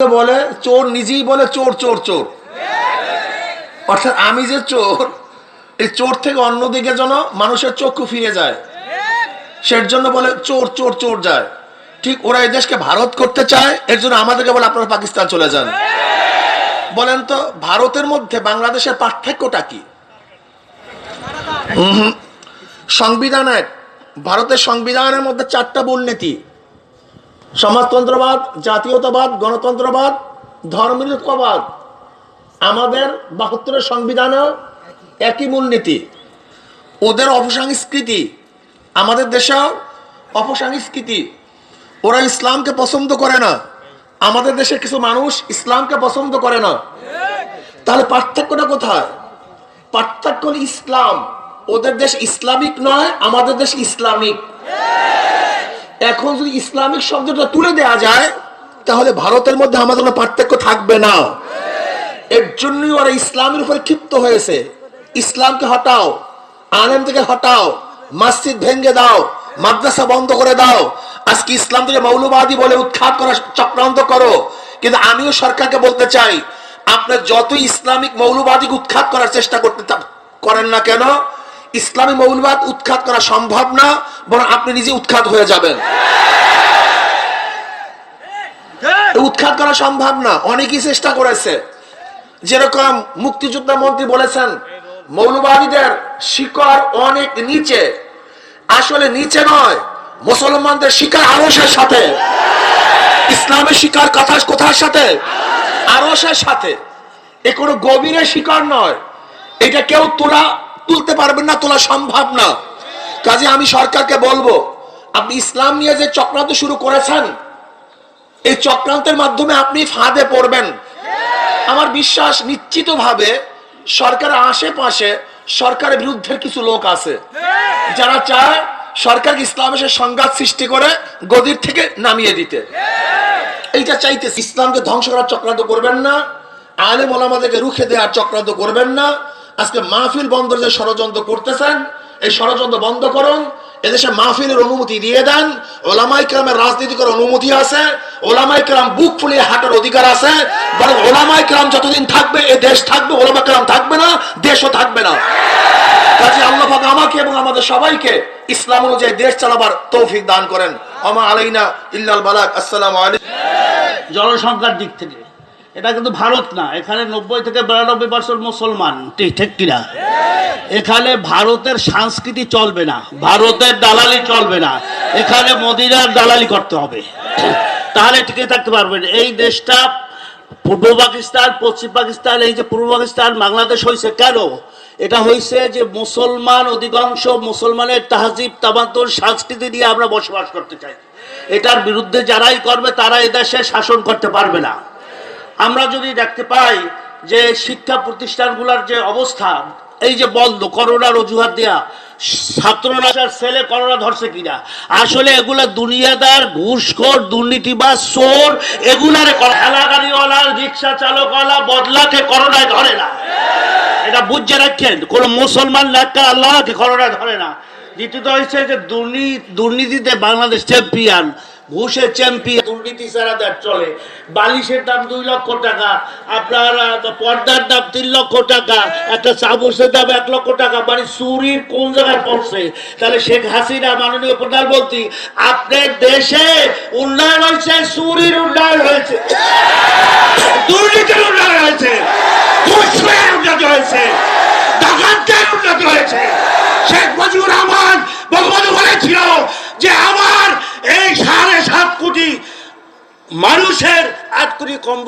বলে, চোর নিজেই বলে চোর চোর চোর। অর্থাৎ আমি যে চোর, এই চোর থেকে অন্যদিকে যেন মানুষের চক্ষু ফিরে যায়, সের জন্য বলে চোর চোর চোর যায়। ঠিক ওরা এই দেশকে ভারত করতে চায়, এর জন্য আমাদেরকে বলে আপনারা পাকিস্তান চলে যান। বলেন তো, ভারতের মধ্যে বাংলাদেশের পার্থক্যটা কি। সংবিধান এক ভারতের সংবিধানের মধ্যে চারটা মূলনীতি সমাজতন্ত্রবাদ, জাতীয়তাবাদ, গণতন্ত্রবাদ, ধর্মনিরপেক্ষবাদ। আমাদের বাহাত্তরের সংবিধানেও একই মূলনীতি। ওদের অপসংস্কৃতি, আমাদের দেশেও অপসংস্কৃতি। ওরা ইসলামকে পছন্দ করে না। আমাদের দেশের কিছু মানুষ ইসলামকে পছন্দ করে না। তাহলে পার্থক্যটা কোথায়? পার্থক্য ইসলাম। ওদের দেশ ইসলামিক নয়, আমাদের দেশ ইসলামিক। এখন যদি ইসলামিক শব্দটা তুলে দেয়া যায়, তাহলে ভারতের মধ্যে আমাদের কোনো পার্থক্য থাকবে না। এর জন্যই ওরা ইসলামের উপরে ক্ষিপ্ত হয়েছে। ইসলামকে হটাও আলেম থেকে হটাও, মসজিদ ভেঙ্গে দাও, মাদ্রাসা বন্ধ করে দাও। আজকে ইসলাম থেকে মৌলবাদী বলে উৎখাত করা চক্রান্ত করো। কিন্তু আমিও সরকারকে বলতে চাই, আপনার যত ইসলামিক মৌলবাদী উৎখাত করার চেষ্টা করতে করেন না কেন ইসলামী মৌলবাদ উৎখাত করা সম্ভব না বরং আপনি নিজে উৎখাত হয়ে যাবেন। উৎখাত করা সম্ভব না অনেকেই চেষ্টা করেছে। যেরকম মুক্তিযোদ্ধা মন্ত্রী বলেছেন মৌলবাদীদের শিকড় অনেক নিচে। আসলে নিচে নয় মুসলমানদের শিকার আরসের সাথে। ইসলামের শিকার কথা কোথার সাথে। আরসের সাথে। এ কোনো গভীরের শিকার নয়। এটা কেউ তোলা তুলতে পারবেন না, তোলা সম্ভব না। কাজে আমি সরকারকে বলব, আপনি ইসলাম নিয়ে যে চক্রান্ত শুরু করেছেন, এই চক্রান্তের মাধ্যমে আপনি ফাঁদে পড়বেন। আমার বিশ্বাস নিশ্চিত ভাবে সরকারের আশেপাশে সরকারের বিরুদ্ধে কিছু লোক আছে, যারা চায় সরকার ইসলামের সাথে সংঘাত সৃষ্টি করে গদির থেকে নামিয়ে দিতে। এইটা চাইতে ইসলামকে ধ্বংস করার চক্রান্ত করবেন না, আলেম ওলামাদেরকে রুখে দেওয়ার চক্রান্ত করবেন না আজকে মাহফিল বন্ধ যে ষড়যন্ত্র করতেছেন, এই ষড়যন্ত্র বন্ধ করুন। এদেশে মাহফিলের অনুমতি দিয়ে দেন। ওলামাই কেরামের রাজনীতি করার অনুমতি আছে। ওলামাই কেরাম বুক ফুলিয়ে হাঁটার অধিকার আছে। ওলামাই কেরাম যতদিন থাকবে, এ দেশ থাকবে, ওলামা কেরাম থাকবে না, দেশও থাকবে না। কাজে আল্লাহ পাক আমাকে এবং আমাদের সবাইকে ইসলাম অনুযায়ী দেশ চালাবার তৌফিক দান করেন। আমা আলাইনা ইল্লাল বালাক আসসালামু আলাইকুম। জনসংখ্যার দিক থেকে। এটা কিন্তু ভারত না, এখানে নব্বই থেকে বিরানব্বই পার্সেন্ট মুসলমান, ঠিক কিনা? এখানে ভারতের সংস্কৃতি চলবে না, ভারতের দালালি চলবে না, এখানে মোদিরার দালালি করতে হবে। তাহলে টিকে থাকতে পারবেন। এই দেশটা পূর্ব পাকিস্তান, পশ্চিম পাকিস্তান, এই যে পূর্ব পাকিস্তান, বাংলাদেশ হয়েছে কেন? এটা হয়েছে যে মুসলমান অধিকাংশ মুসলমানের তাহজিব তামাতুর সংস্কৃতি নিয়ে আমরা বসবাস করতে চাই। এটার বিরুদ্ধে যারাই করবে, তারা এদেশে শাসন করতে পারবে না। আমরা যদি দেখতে পাই যে শিক্ষা প্রতিষ্ঠানগুলোর যে অবস্থা, এই যে বন্ধ, করোনার অজুহাত দেয়া, ছাত্ররা ছেলে করোনা ধরছে কিনা? আসলে এগুলা দুনিয়াদার ঘুষখোর, দুর্নীতিবাজ, চোর, এগুলারে এলাকারিওয়ালা, রিক্সা চালকওয়ালা বদলাকে করোনায় ধরে না। এটা বুঝে রাখেন, কোন মুসলমান লেখা আল্লাহকে করোনায় ধরে না। দ্বিতীয়ত হচ্ছে যে দুর্নীতি দুর্নীতিতে বাংলাদেশ চ্যাম্পিয়ন ঘুষের চ্যাম্পিয়ন দুর্নীতি ছাড়া দেশ চলে। বালিশের দাম দুই লক্ষ টাকা, আপনার পর্দার দাম তিন লক্ষ টাকা, একটা চামচের দাম এক লক্ষ টাকা মানে চুরির কোন জায়গায় পড়ছে? তাহলে শেখ হাসিনা মাননীয় প্রধানমন্ত্রী, আপনার দেশে উন্নয়ন হয়েছে, চুরির উন্নয়ন হয়েছে দুর্নীতির উন্নয়ন হয়েছে ঘুষখোরের উন্নতি হয়েছে ডাকাতদের উন্নতি হয়েছে শেখ মুজিবুর রহমান বঙ্গবন্ধু বলেছিল যে আমার এই সাড়ে সাত কোটি মানুষের আট কোটি কম